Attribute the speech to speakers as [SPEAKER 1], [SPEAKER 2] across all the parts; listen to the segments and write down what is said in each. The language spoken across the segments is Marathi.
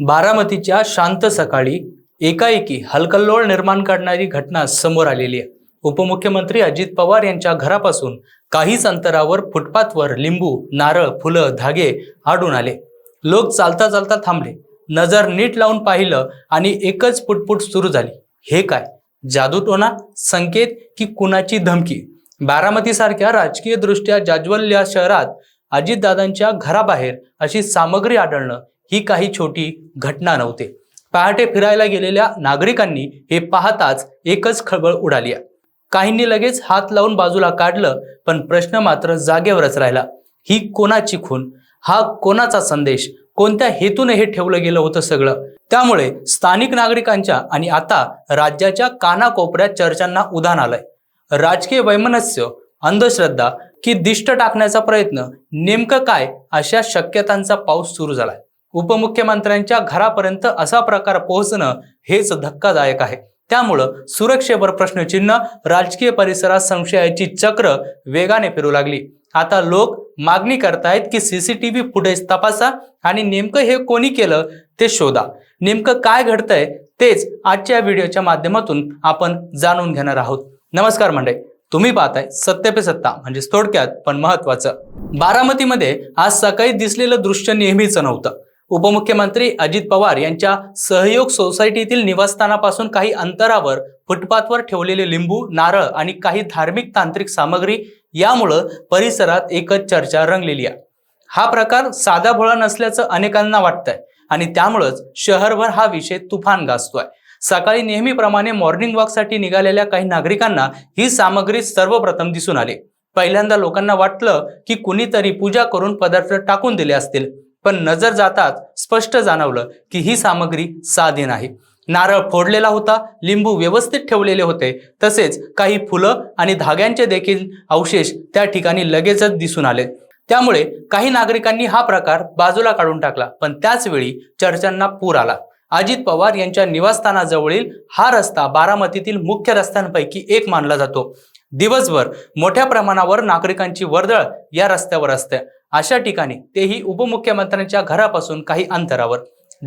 [SPEAKER 1] बारामतीच्या शांत सकाळी एकाएकी हलकल्लोळ निर्माण करणारी घटना समोर आलेली आहे. उपमुख्यमंत्री अजित पवार यांच्या घरापासून काहीच अंतरावर फुटपाथवर लिंबू नारळ फुलं धागे आढळून आले. लोक चालता चालता थांबले. नजर नीट लावून पाहिलं आणि एकच पुटपुट सुरू झाली. हे काय? जादूटोना संकेत की कुणाची धमकी? बारामतीसारख्या राजकीय दृष्ट्या जाज्वल्य शहरात अजितदादांच्या घराबाहेर अशी सामग्री आढळणं ही काही छोटी घटना नव्हते. पहाटे फिरायला गेलेल्या नागरिकांनी हे पाहताच एकच खळबळ उडाली. काहींनी लगेच हात लावून बाजूला काढलं पण प्रश्न मात्र जागेवरच राहिला. ही कोणाची खून? हा कोणाचा संदेश? कोणत्या हेतूने हे ठेवलं गेलं होतं सगळं? त्यामुळे स्थानिक नागरिकांच्या आणि आता राज्याच्या कानाकोपऱ्यात चर्चांना उधाण आलंय. राजकीय वैमनस्य अंधश्रद्धा की दिष्ट टाकण्याचा प्रयत्न नेमकं काय अशा शक्यतांचा पाऊस सुरू झालाय? उपमुख्यमंत्र्यांच्या घरापर्यंत असा प्रकार पोहोचणं हेच धक्कादायक आहे. त्यामुळं सुरक्षेवर प्रश्नचिन्ह राजकीय परिसरात संशयाची चक्र वेगाने फिरू लागली. आता लोक मागणी करतायत की सीसीटीव्ही फुटेज तपासा आणि नेमकं हे कोणी केलं ते शोधा. नेमकं काय घडतंय तेच आजच्या व्हिडिओच्या माध्यमातून आपण जाणून घेणार आहोत. नमस्कार मंडळी. तुम्ही पाहताय सत्य पे सत्ता म्हणजे थोडक्यात पण महत्वाचं. बारामतीमध्ये आज सकाळी दिसलेलं दृश्य नेहमीच नव्हतं. उपमुख्यमंत्री अजित पवार यांच्या सहयोग सोसायटीतील निवासस्थानापासून काही अंतरावर फुटपाथवर ठेवलेले लिंबू नारळ आणि काही धार्मिक तांत्रिक सामग्री यामुळं परिसरात एकच चर्चा रंगलेली आहे. हा प्रकार साधा भोळा नसल्याचं अनेकांना वाटतंय आणि त्यामुळंच शहरभर हा विषय तुफान गाजतोय. सकाळी नेहमीप्रमाणे मॉर्निंग वॉकसाठी निघालेल्या काही नागरिकांना ही सामग्री सर्वप्रथम दिसून आली. पहिल्यांदा लोकांना वाटलं की कुणीतरी पूजा करून पदार्थ टाकून दिले असतील. पण नजर जाताच स्पष्ट जाणवलं की ही सामग्री साधी नाही. नारळ फोडलेला होता लिंबू व्यवस्थित ठेवलेले होते तसेच काही फुलं आणि धाग्यांचे देखील अवशेष त्या ठिकाणी लगेचच दिसून आले. त्यामुळे काही नागरिकांनी हा प्रकार बाजूला काढून टाकला पण त्याच वेळी चर्चांना पूर आला. अजित पवार यांच्या निवासस्थानाजवळील हा रस्ता बारामतीतील मुख्य रस्त्यांपैकी एक मानला जातो. दिवसभर मोठ्या प्रमाणावर नागरिकांची वर्दळ या रस्त्यावर असते. अशा ठिकाणी तेही उपमुख्यमंत्र्यांच्या घरापासून काही अंतरावर.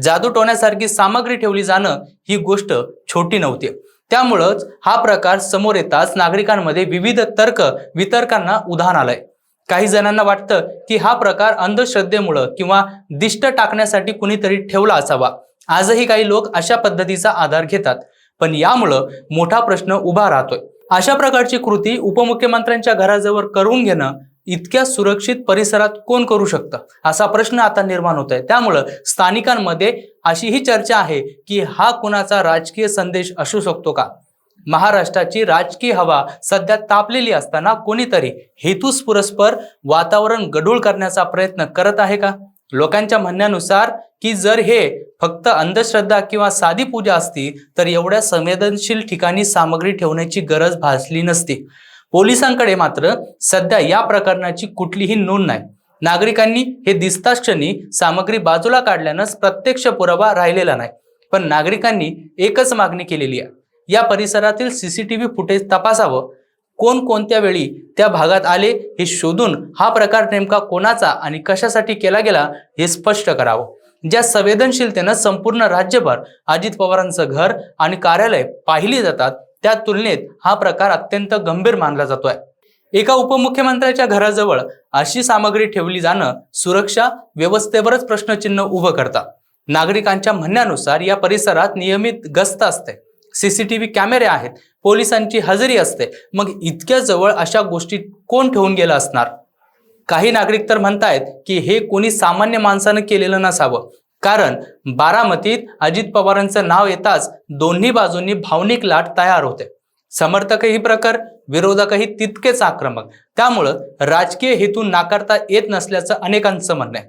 [SPEAKER 1] जादू टोण्यासारखी सामग्री ठेवली जाणं ही गोष्ट छोटी नव्हती. त्यामुळंच हा प्रकार समोर येताच नागरिकांमध्ये विविध तर्क वितर्कांना उधाण आलंय. काही जणांना वाटतं की हा प्रकार अंधश्रद्धेमुळं किंवा दिष्ट टाकण्यासाठी कुणीतरी ठेवला असावा. आजही काही लोक अशा पद्धतीचा आधार घेतात. पण यामुळं मोठा प्रश्न उभा राहतोय. अशा प्रकारची कृती उपमुख्यमंत्र्यांच्या घराजवळ करून घेणं इतक्या सुरक्षित परिसरात कोण करू शकतं? असा प्रश्न आता निर्माण होत आहे. त्यामुळं स्थानिकांमध्ये अशी ही चर्चा आहे की हा कुणाचा राजकीय संदेश असू शकतो का? महाराष्ट्राची राजकीय हवा सध्या तापलेली असताना कोणीतरी हेतुस्पुरस्पर वातावरण गढूळ करण्याचा प्रयत्न करत आहे का? लोकांच्या म्हणण्यानुसार की जर हे फक्त अंधश्रद्धा किंवा साधी पूजा असती तर एवढ्या संवेदनशील ठिकाणी सामग्री ठेवण्याची गरज भासली नसती. पोलिसांकडे मात्र सध्या या प्रकरणाची कुठलीही नोंद नाही. नागरिकांनी हे दिसताच क्षणी सामग्री बाजूला काढल्यानंच प्रत्यक्ष पुरावा राहिलेला नाही. पण नागरिकांनी एकच मागणी केलेली आहे. या परिसरातील सीसीटीव्ही फुटेज तपासावं. कोण कोणत्या वेळी त्या भागात आले हे शोधून हा प्रकार नेमका कोणाचा आणि कशासाठी केला गेला हे स्पष्ट करावं. ज्या संवेदनशीलतेनं संपूर्ण राज्यभर अजित पवारांचं घर आणि कार्यालय पाहिली जातात त्या तुलनेत हा प्रकार अत्यंत गंभीर मानला जातोय. एका उपमुख्यमंत्र्याच्या घराजवळ अशी सामग्री ठेवली जाणं सुरक्षा व्यवस्थेवरच प्रश्नचिन्ह उभं करतात नागरिकांच्या म्हणण्यानुसार या परिसरात नियमित गस्त असते. सीसीटीव्ही कॅमेरे आहेत. पोलिसांची हजेरी असते. मग इतक्या जवळ अशा गोष्टी कोण ठेवून गेलं असणार? काही नागरिक तर म्हणतायत की हे कोणी सामान्य माणसानं केलेलं नसावं. कारण बारामतीत अजित पवारांचं नाव येताच दोन्ही बाजूंनी भावनिक लाट तयार होते. समर्थकही प्रकार विरोधकही तितकेच आक्रमक. त्यामुळं राजकीय हेतू नाकारता येत नसल्याचं अनेकांचं म्हणणं आहे.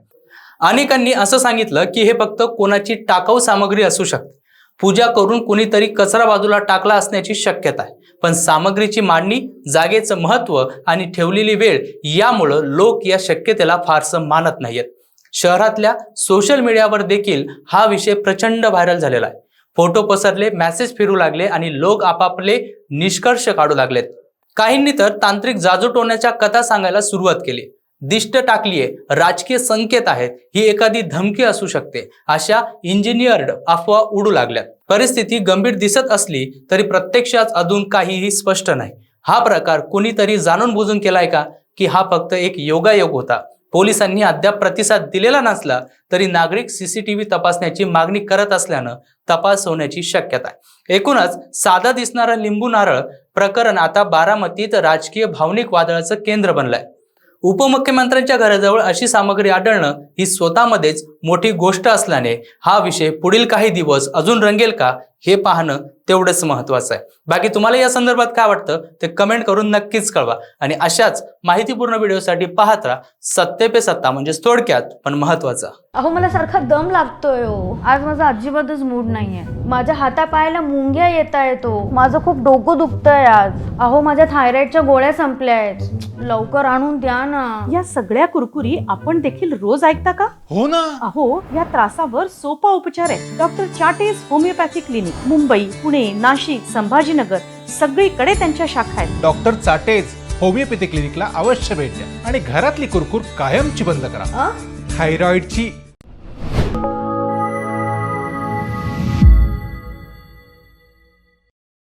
[SPEAKER 1] अनेकांनी असं सांगितलं की हे फक्त कोणाची टाकाऊ सामग्री असू शकते. पूजा करून कुणीतरी कचरा बाजूला टाकला असण्याची शक्यता आहे. पण सामग्रीची मांडणी जागेचं महत्त्व आणि ठेवलेली वेळ यामुळं लोक या शक्यतेला फारसं मानत नाहीयेत. शहरातल्या सोशल मीडियावर देखील हा विषय प्रचंड व्हायरल झालेला आहे. फोटो पसरले मेसेज फिरू लागले आणि लोक आपापले निष्कर्ष काढू लागलेत. काहींनी तर तांत्रिक जाजूटोण्याच्या कथा सांगायला सुरुवात केली. दिष्ट टाकलीये राजकीय संकेत आहेत ही एखादी धमकी असू शकते अशा इंजिनियर्ड अफवा उडू लागल्यात. परिस्थिती गंभीर दिसत असली तरी प्रत्यक्षात अजून काहीही स्पष्ट नाही. हा प्रकार कुणीतरी जाणून बुजून केलाय का? की हा फक्त एक योगायोग होता. पोलिसांनी अद्याप प्रतिसाद दिलेला नसला तरी नागरिक सीसीटीव्ही तपासण्याची मागणी करत असल्यानं तपास होण्याची शक्यता आहे. एकूणच साधा दिसणारा लिंबू नारळ प्रकरण आता बारामतीत राजकीय भावनिक वादळाचं केंद्र बनलंय. उपमुख्यमंत्र्यांच्या घराजवळ अशी सामग्री आढळणं ही स्वतःमध्येच मोठी गोष्ट असल्याने हा विषय पुढील काही दिवस अजून रंगेल का हे पाहणं तेवढंच महत्वाचं आहे. बाकी तुम्हाला या संदर्भात काय वाटतं ते कमेंट करून नक्कीच कळवा आणि अशाच माहितीपूर्ण व्हिडिओसाठी पाहत राहा. सत्य पे सत्ता म्हणजेच थोडक्यात पण महत्त्वाचा.
[SPEAKER 2] अहो मला सारखा दम लागतोय हो. आज माझा अजिबातच मूड नाहीये. माझ्या हातापायाला मुंग्या येत आहेत हो माझं खूप डोकं दुखतंय आज. अहो माझ्या थायरॉइडच्या गोळ्या संपल्या आहेत लवकर आणून द्या ना.
[SPEAKER 3] या सगळ्या कुरकुरी आपण देखील रोज ऐकता का?
[SPEAKER 4] हो ना.
[SPEAKER 3] अहो या त्रासावर सोपा उपचार आहे. डॉक्टर चाटेज होमिओपॅथी क्लिनिक मुंबई पुणे नाशिक संभाजीनगर सगळीकडे त्यांच्या शाखा आहेत.
[SPEAKER 4] डॉक्टर चाटेज होमिओपॅथी क्लिनिकला अवश्य भेट द्या आणि घरातली कुरकुर कायमची बंद करा? थायरॉइडची